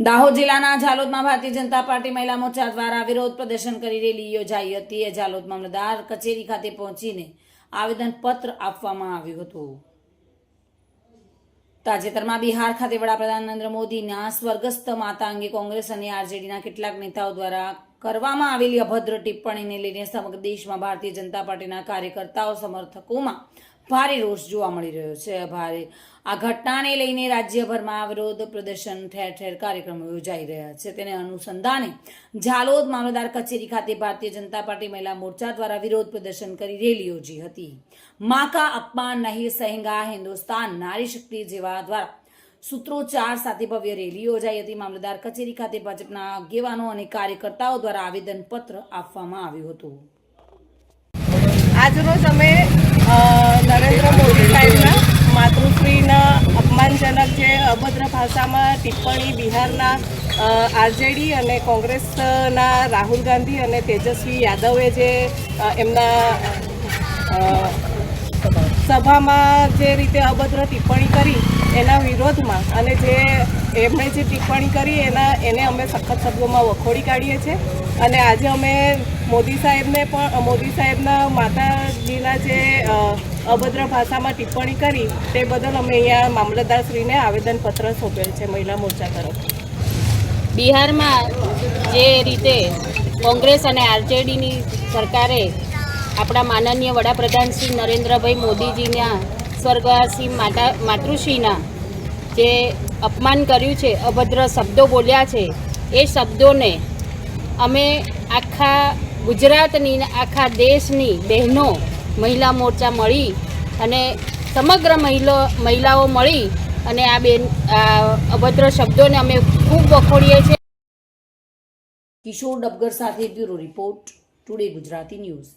દાહોદ જિલ્લાના ઝાલોદમાં ભારતીય જનતા પાર્ટી મહિલા મોરચા દ્વારા વિરોધ પ્રદર્શન કરી રેલી યોજાઈ હતી. એ ઝાલોદ મામલતદાર કચેરી ખાતે પહોંચીને આવેદનપત્ર આપવામાં આવ્યું હતું. તાજેતરમાં બિહાર ખાતે વડાપ્રધાન નરેન્દ્ર મોદીના સ્વર્ગસ્થ માતા અંગે કોંગ્રેસ અને આરજેડીના કેટલાક નેતાઓ દ્વારા કરવામાં આવેલી અભદ્ર ટિપ્પણીને લઈને સમગ્ર દેશમાં ભારતીય જનતા પાર્ટીના કાર્યકર્તાઓ, સમર્થકોમાં ભારે રોષ જોવા મળી રહ્યો છે. ભારે આ ઘટનાને લઈને રાજ્યભરમાં વિરોધ પ્રદર્શન ઠેર ઠેર કાર્યક્રમો યોજાઈ રહ્યા છે. તેને અનુસંધાને ઝાલોદ મામલતદાર કચેરી ખાતે ભારતીય જનતા પાર્ટી મહિલા મોરચા દ્વારા વિરોધ પ્રદર્શન કરી રેલી યોજી હતી. માકા અપમાન નહીં સહેંગા હિન્દુસ્તાન નારી શક્તિ જેવા દ્વારા સૂત્રોચ્ચાર સાથે ભવ્ય રેલી યોજાઈ હતી. મામલતદાર કચેરી ખાતે ભાજપના આગેવાનો અને કાર્યકર્તાઓ દ્વારા આવેદનપત્ર આપવામાં આવ્યું હતું. આજરોજ અમે અ, નરેન્દ્ર મોદી સાહેબના માતૃશ્રીના અપમાનજનક જે અભદ્ર ભાષામાં ટિપ્પણી બિહારના આરજેડી અને કોંગ્રેસના રાહુલ ગાંધી અને તેજસ્વી યાદવે જે એમના સભામાં જે રીતે અભદ્ર ટિપ્પણી કરી એના વિરોધમાં અને જે એમણે જે ટિપ્પણી કરી એના, એને અમે સખત શબ્દોમાં વખોડી કાઢીએ છીએ. અને આજે અમે મોદી સાહેબને પણ, મોદી સાહેબના માતાજીના જે અભદ્ર ભાષામાં ટિપ્પણી કરી તે બદલ અમે અહીંયા મામલતદારશ્રીને આવેદનપત્ર સોંપેલ છે મહિલા મોરચા તરફ બિહારમાં જે રીતે કોંગ્રેસ અને આરજેડીની સરકારે આપણા માનનીય વડાપ્રધાન શ્રી નરેન્દ્રભાઈ મોદીજીના સ્વર્ગવાસી માતા માતૃશ્રીના જે અપમાન કર્યું છે, અભદ્ર શબ્દો બોલ્યા છે, એ શબ્દોને અમે આખા ગુજરાતની આખા દેશની બહેનો મહિલા મોરચા મળી અને સમગ્ર મહિલા મહિલાઓ મળી અને આ બેન અભદ્ર શબ્દોને અમે ખૂબ વખોડીએ છીએ. કિશોર ડબગર સાથે bureau report, today Gujarati news.